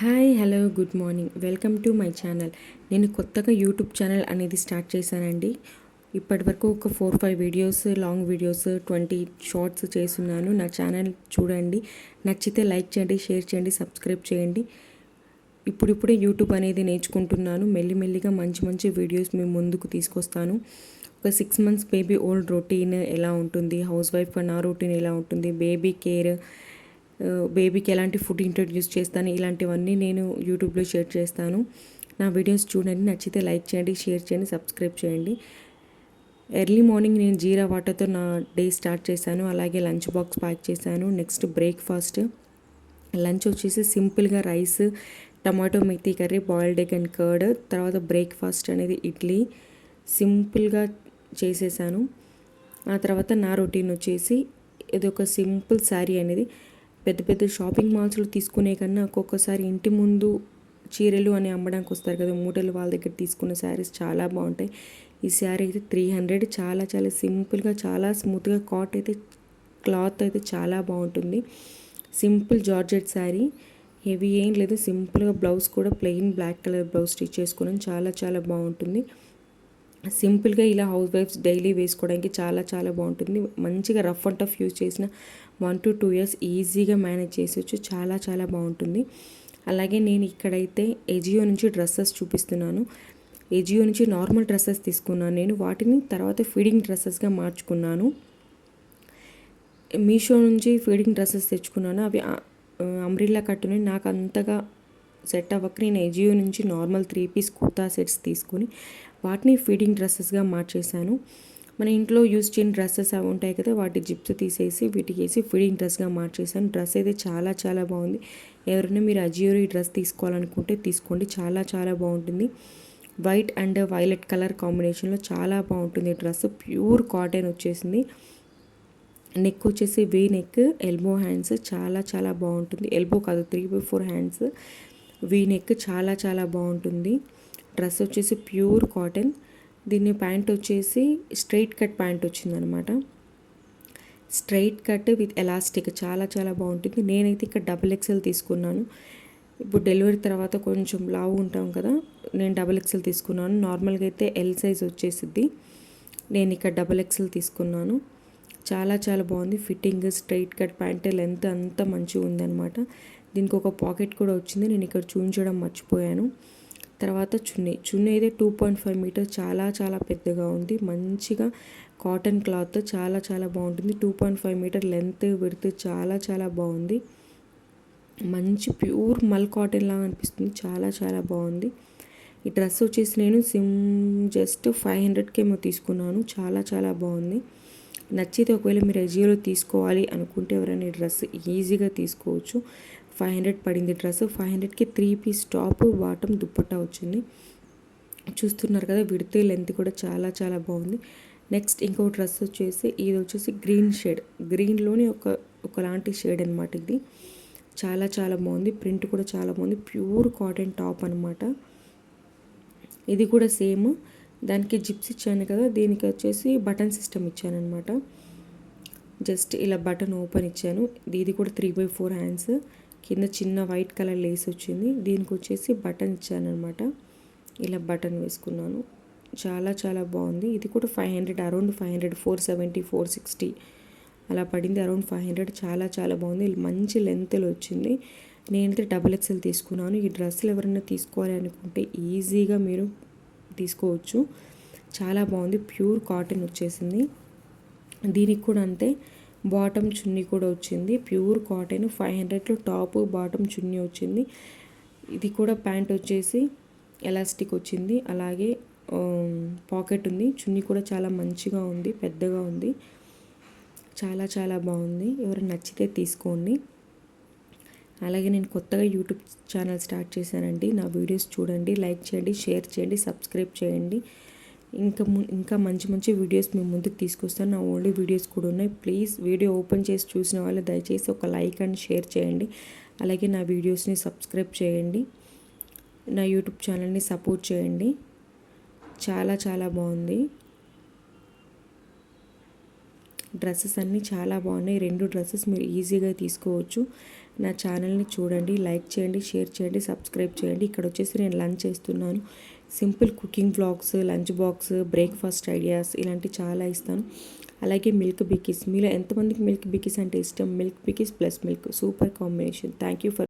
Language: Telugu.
Hi hello good morning. Welcome to my channel. నేను కొత్తగా యూట్యూబ్ ఛానల్ అనేది స్టార్ట్ చేశానండి. ఇప్పటి వరకు ఒక four five videos long videos twenty shorts చేస్తున్నాను. నా ఛానల్ చూడండి. నచ్చితే లైక్ చేయండి షేర్ చేయండి సబ్స్క్రైబ్ చేయండి. ఇప్పుడిప్పుడే యూట్యూబ్ అనేది నేర్చుకుంటున్నాను. మెల్లిమెల్లిగా మంచి మంచి వీడియోస్ మేము ముందుకు తీసుకొస్తాను. ఒక six months baby old routine ఎలా ఉంటుంది? హౌస్ వైఫ్ నా రొటీన్ ఎలా ఉంటుంది? బేబీ కేర్ బేబీకి ఎలాంటి ఫుడ్ ఇంట్రడ్యూస్ చేస్తాను ఇలాంటివన్నీ నేను యూట్యూబ్లో షేర్ చేస్తాను. నా వీడియోస్ చూడండి నచ్చితే లైక్ చేయండి షేర్ చేయండి సబ్స్క్రైబ్ చేయండి. ఎర్లీ మార్నింగ్ నేను జీరా వాటర్తో నా డే స్టార్ట్ చేశాను అలాగే లంచ్ బాక్స్ ప్యాక్ చేశాను నెక్స్ట్ బ్రేక్ఫాస్ట్. లంచ్ వచ్చేసి సింపుల్గా rice tomato methi curry boiled egg and curd తర్వాత బ్రేక్ఫాస్ట్ అనేది ఇడ్లీ. సింపుల్గా చేసేసాను. ఆ తర్వాత నా రొటీన్ వచ్చేసి ఇది ఒక సింపుల్ శారీ అనేది. పెద్ద పెద్ద షాపింగ్ మాల్స్లో తీసుకునే కన్నా ఒక్కొక్కసారి ఇంటి ముందు చీరలు అని అమ్మడానికి వస్తారు కదా మూటలు వాళ్ళ దగ్గర తీసుకున్న శారీస్ చాలా బాగుంటాయి. ఈ శారీ అయితే త్రీ హండ్రెడ్ చాలా చాలా సింపుల్గా చాలా స్మూత్గా కాట్ అయితే క్లాత్ అయితే చాలా బాగుంటుంది. Simple georgette sari. హెవీ ఏం లేదు సింపుల్గా బ్లౌజ్ కూడా plain black colour blouse stitch చేసుకున్నాను చాలా చాలా బాగుంటుంది. సింపుల్గా ఇలా హౌస్ వైఫ్స్ డైలీ వేసుకోవడానికి చాలా చాలా బాగుంటుంది. మంచిగా రఫ్ అండ్ టఫ్ యూజ్ చేసిన వన్ టు టూ ఇయర్స్ ఈజీగా మేనేజ్ చేసొచ్చు. చాలా చాలా బాగుంటుంది. అలాగే నేను ఇక్కడైతే ఎజియో నుంచి డ్రెస్సెస్ చూపిస్తున్నాను. ఎజియో నుంచి నార్మల్ డ్రెస్సెస్ తీసుకున్నాను నేను. వాటిని తర్వాత ఫీడింగ్ డ్రెస్సెస్గా మార్చుకున్నాను. మీషో నుంచి ఫీడింగ్ డ్రెస్సెస్ తెచ్చుకున్నాను. అవి అంబ్రిల్లా కట్టుని నాకు అంతగా సెట్ అవ్వక నేను ఎజియో నుంచి normal three piece kurta sets తీసుకొని వాటిని ఫీడింగ్ డ్రెస్సెస్గా మార్చేశాను. మన ఇంట్లో యూస్ చేయని డ్రెస్సెస్ అవి ఉంటాయి కదా వాటి జిప్స్ తీసేసి వీటికి వేసి ఫీడింగ్ డ్రెస్గా మార్చేసాను డ్రెస్ అయితే చాలా చాలా బాగుంది. ఎవరైనా మీరు అజియో ఈ డ్రెస్ తీసుకోవాలనుకుంటే తీసుకోండి. చాలా చాలా బాగుంటుంది. వైట్ అండ్ వైలెట్ కలర్ కాంబినేషన్లో చాలా బాగుంటుంది డ్రెస్ ప్యూర్ కాటన్ వచ్చేసింది. నెక్ వచ్చేసి వే నెక్ ఎల్బో హ్యాండ్స్ చాలా చాలా బాగుంటుంది. ఎల్బో కాదు three by four hands V neck చాలా చాలా బాగుంటుంది. డ్రెస్ వచ్చేసి ప్యూర్ కాటన్. దీన్ని ప్యాంట్ వచ్చేసి స్ట్రైట్ కట్ ప్యాంట్ వచ్చిందనమాట. స్ట్రైట్ కట్ విత్ ఎలాస్టిక్ చాలా చాలా బాగుంటుంది. నేనైతే ఇక్కడ డబుల్ ఎక్సెల్ తీసుకున్నాను. ఇప్పుడు డెలివరీ తర్వాత కొంచెం లావు ఉంటాం కదా నేను డబుల్ ఎక్సెల్ తీసుకున్నాను. నార్మల్గా అయితే ఎల్ సైజ్ వచ్చేసిద్ది. నేను ఇక్కడ డబుల్ ఎక్సెల్ తీసుకున్నాను. చాలా చాలా బాగుంది. Fitting straight cut pant length అంతా మంచిగా ఉందన్నమాట దీనికి ఒక పాకెట్ కూడా వచ్చింది. నేను ఇక్కడ చూపించడం మర్చిపోయాను. తర్వాత చున్నీ. చున్నీ అయితే టూ పాయింట్ ఫైవ్ మీటర్ చాలా చాలా పెద్దగా ఉంది. మంచిగా కాటన్ క్లాత్ చాలా చాలా బాగుంటుంది. Two point five metre length width చాలా చాలా బాగుంది. మంచి ప్యూర్ మల్ కాటన్ లాగా అనిపిస్తుంది. చాలా చాలా బాగుంది. ఈ డ్రెస్ వచ్చేసి నేను సిమ్ జస్ట్ ఫైవ్ హండ్రెడ్కి ఏమో తీసుకున్నాను. చాలా చాలా బాగుంది. నచ్చితే ఒకవేళ మీరు ఎజియోలో తీసుకోవాలి అనుకుంటే ఎవరైనా ఈ డ్రెస్ ఈజీగా తీసుకోవచ్చు. ఫైవ్ హండ్రెడ్ పడింది డ్రెస్. ఫైవ్ హండ్రెడ్కి three piece top bottom dupatta వచ్చింది. చూస్తున్నారు కదా విడితే లెంత్ కూడా చాలా చాలా బాగుంది. నెక్స్ట్ ఇంకో డ్రెస్ వచ్చేసి ఇది వచ్చేసి గ్రీన్ షేడ్. గ్రీన్లోని ఒక ఒకలాంటి షేడ్ అనమాట ఇది. చాలా చాలా బాగుంది. ప్రింట్ కూడా చాలా బాగుంది. ప్యూర్ కాటన్ టాప్ అనమాట ఇది కూడా సేమ్. దానికి జిప్స్ ఇచ్చాను కదా దీనికి వచ్చేసి బటన్ సిస్టమ్ ఇచ్చాను అనమాట జస్ట్ ఇలా బటన్ ఓపెన్ ఇచ్చాను. ఇది కూడా త్రీ బై ఫోర్ హ్యాండ్స్. కింద చిన్న వైట్ కలర్ లేస్ వచ్చింది. దీనికి వచ్చేసి బటన్ ఇచ్చానమాట ఇలా బటన్ వేసుకున్నాను. చాలా చాలా బాగుంది. ఇది కూడా five hundred around five hundred four seventy four sixty అలా పడింది. Around five hundred. చాలా చాలా బాగుంది. మంచి లెంత్లో వచ్చింది. నేనైతే డబుల్ ఎక్స్ఎల్ తీసుకున్నాను. ఈ డ్రెస్సులు ఎవరైనా తీసుకోవాలి అనుకుంటే ఈజీగా మీరు తీసుకోవచ్చు. చాలా బాగుంది. ప్యూర్ కాటన్ వచ్చేసింది. దీనికి కూడా అంతే. బాటమ్ చున్నీ కూడా వచ్చింది. ప్యూర్ కాటన్ ఫైవ్ హండ్రెడ్లో టాప్ బాటమ్ చున్నీ వచ్చింది. ఇది కూడా ప్యాంట్ వచ్చేసి ఎలాస్టిక్ వచ్చింది. అలాగే పాకెట్ ఉంది. చున్నీ కూడా చాలా మంచిగా ఉంది పెద్దగా ఉంది. చాలా చాలా బాగుంది. ఎవరు నచ్చితే తీసుకోండి. అలాగే నేను కొత్తగా యూట్యూబ్ ఛానల్ స్టార్ట్ చేశానండి. నా వీడియోస్ చూడండి లైక్ చేయండి షేర్ చేయండి సబ్స్క్రైబ్ చేయండి. ఇంకా ఇంకా మంచి మంచి వీడియోస్ మేము ముందుకు తీసుకొస్తాను. నా ఓన్లీ వీడియోస్ కూడా ఉన్నాయి. ప్లీజ్ వీడియో ఓపెన్ చేసి చూసిన వాళ్ళు దయచేసి ఒక లైక్ అండ్ షేర్ చేయండి. అలాగే నా వీడియోస్ని సబ్స్క్రైబ్ చేయండి. నా యూట్యూబ్ ఛానల్ని సపోర్ట్ చేయండి. చాలా చాలా బాగుంది. డ్రెస్సెస్ అన్నీ చాలా బాగున్నాయి. రెండు డ్రెస్సెస్ మీరు ఈజీగా తీసుకోవచ్చు. నా ఛానల్ని చూడండి. లైక్ చేయండి షేర్ చేయండి సబ్స్క్రైబ్ చేయండి. ఇక్కడ వచ్చేసి నేను లంచ్ చేస్తున్నాను. Simple cooking vlogs lunch box breakfast ideas ఇలాంటివి చాలా ఇస్తాను. అలాగే మిల్క్ బికీస్ మీలో ఎంతమందికి మిల్క్ బికీస్ అంటే ఇష్టం? Milk Bikis plus milk. Super combination. Thank you for